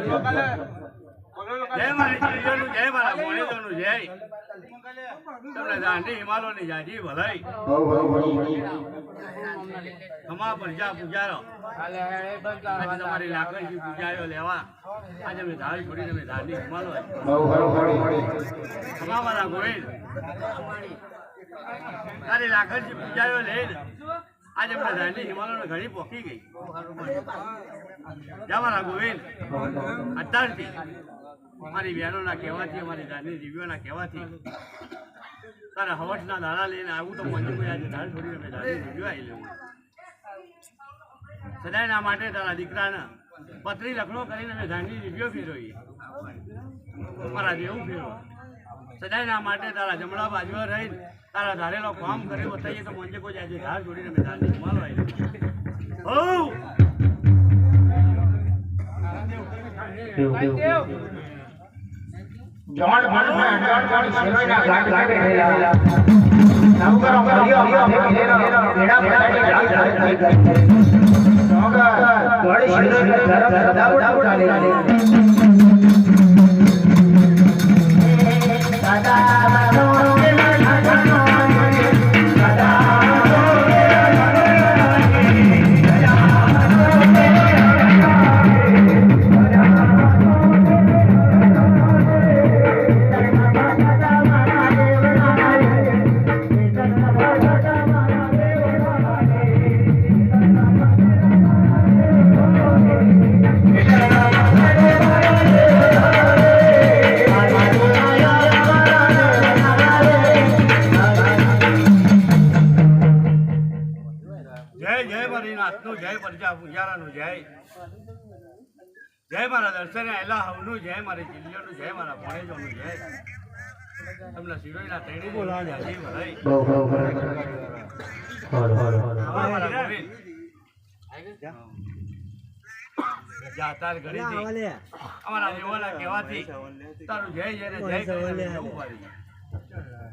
જય મારી જય મારા મોણેજોનું જય તમને દાંડી હિમાલયની જાજી ભલાઈ ખમા પરજા પૂજારો તમારી લાકડી પૂજાયો લેવા આજે મેં ધારી છોડી તમે દાંડી હિમાલય ખમા મારા ગોવિંદ તારી આજે મને દાંડી હિમાલય ઘણી પોકી ગઈ જા મારા ગોવિંદ. અત્યારથી. મારી બહેનોના કહેવાથી મારી દાદી દીવીઓના કહેવાથી. તારા હવસના દાણા લઈને આવું તો મંજુ કોઈ આજે દાળ છોડીને મેં દાદી દીવીઓ આવી લેવું. સદાયના માટે તારા દીકરાના પત્રી લખણો કરીને મેં દાંડી દીવીઓ ફેરવી. મારા જેવું ફેરવો. સદાયના માટે તારા જમણા બાજુ રહીને તારા ધારેલો કામ કર્યો, બતાવીએ તો મંજે કોઈ આજે ધાર છોડીને મેં દાંડી જમાડવા આવી લેવું જવાન માણસ જવાન જવાન સેવાના ઘાટ લાગે રહેલા નવકર હરિયો મેલેનો બેડા બેડા ઘાટ લાગે નવકર ઘોડી શિરોઈ ધરમ સદાબુડ ચાલે નાથનું જય પરજા પૂજારાનું જય. જય મારા દર્શન આયેલા હવનું જય મારી ચીલીઓનું જય મારા ભણેજોનું જય. તમને શિરોઈના તેડી બોલા જાજી ભરાઈ મારા ગોવિંદ. જાતાર ઘડીથી અમારા દેવોના કહેવાથી તારું જય જય જય કરીને જવું પાડી.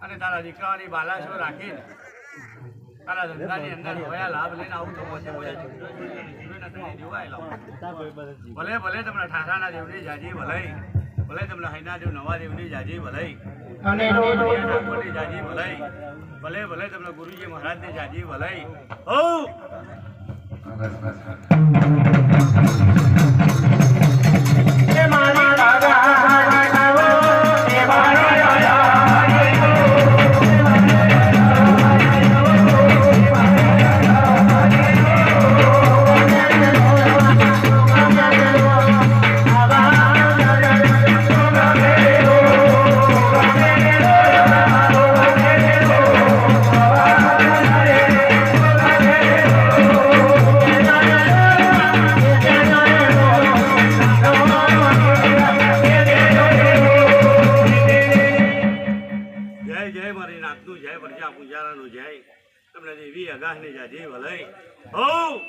અને તારા દીકરાની બાલાશો રાખીને તારા ધંધાની અંદર હોયા લાભ લઈને આવું તો મોજે ભલે ભલે તમને ઠાઠાના દેવની જાજી ભલે ભલે તમને હૈના દેવ નવા દેવની જાજી ભલાઈ જાજી ભલે ભલે ભલે તમને ગુરુજી મહારાજની જાજી ભલે હો અગાહની જાજી ભલાઈ હો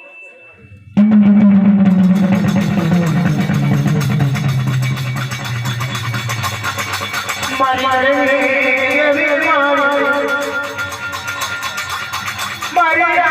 મારી એવી મારી મારી મારી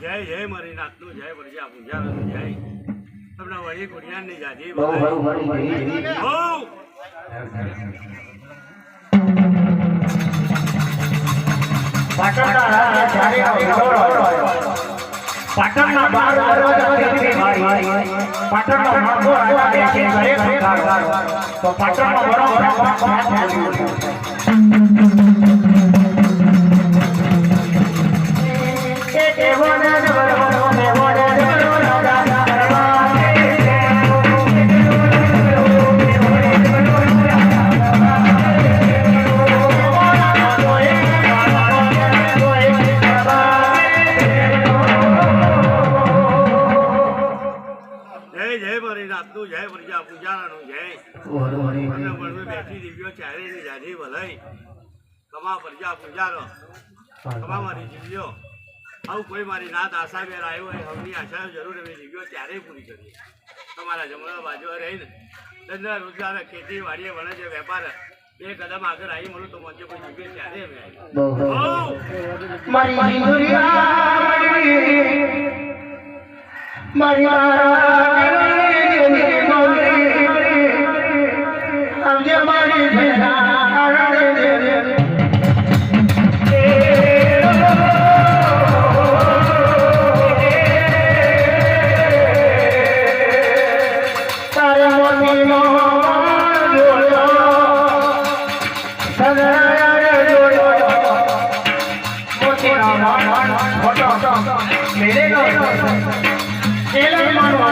જય જય. મારી નાતનું જય. પ્રજા પૂજારાનું જય. તમને વળી ગુડિયાની જાજી બહુ પાટણના રાજા જ્યારે વિરોધ પાટણના બાર પાટણનો માગો રાજા છે દરેક સંસાર તો પાટણનો બરો એક કમા ખભા મારી જીવ્યો. આવું કોઈ મારી નાત આશા બેર આવ્યો હોય હમની આશા જરૂર એવી જીવ્યો ત્યારે પૂરી કરીએ. તમારા જમણા બાજુ રહીને ધંધા રોજગાર ખેતી વાડીએ વણે છે વેપાર બે કદમ આગળ આવી મળું તો મને કોઈ જીવ્યો ત્યારે અમે આવી મારી મારી સદરાયા જોડ્યો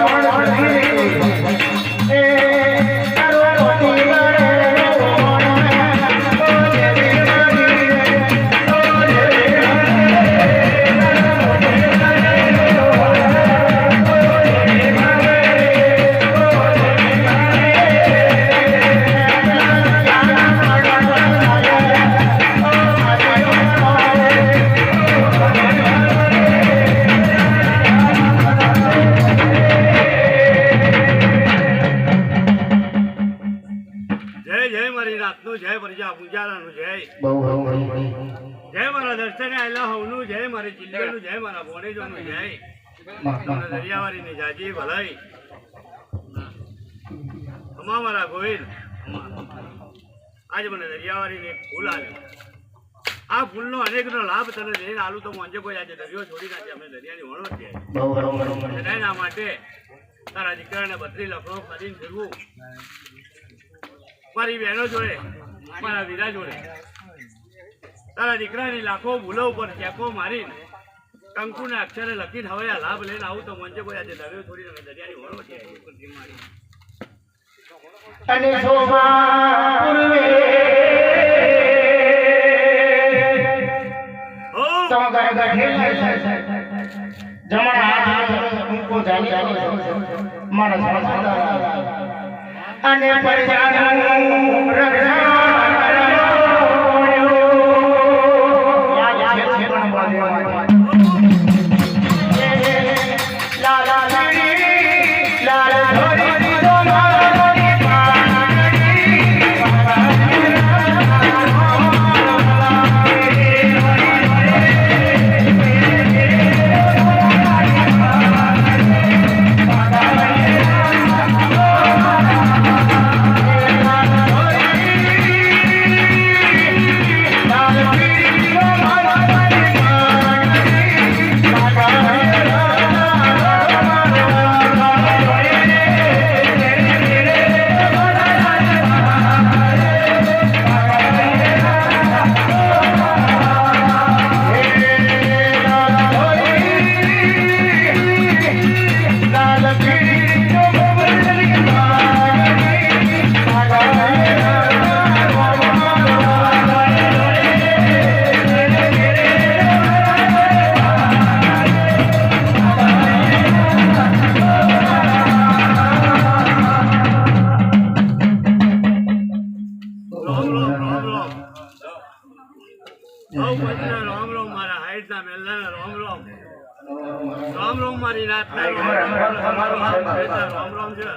પ્રજા પૂજારાનું જય. જય મારા દર્શને આવેલા હવનું જય મારી જિલ્લાનું જય મારા બોણેજોનું જય. તમને દરિયાવાળીની જાજી ભલાઈ. અમા મારા ગોવિંદ. આજે મને દરિયાવાળીને એક ફૂલ આવ્યું. આ ફૂલનો અનેકનો લાભ તને લઈને આલું તો મોંજે કોઈ આજે દરિયો છોડી નાખે અમે દરિયાની વણો છે એના માટે તારા દીકરાને બદલી લફડો કરીને ફેરવું. મારી બહેનો જોડે મારા વીરા જોડે. તારા દીકરાની લાખો ભૂલો ઉપર ચેકો મારીને કંકુના અક્ષરે લખીને હવે આ લાભ લઈને આવું તો મંજે કોઈ આજે દરિયો અમે દરિયાની વણો છે. અને શોભા પૂર્વે જમણા હાથે મારા અને પરજાનું રક્ષણ સૌ પતિના રામ રામ મારા હાઈટના મેલના રામ રામ. રામ રામ મારી રામ રામ. રામ રામ છે.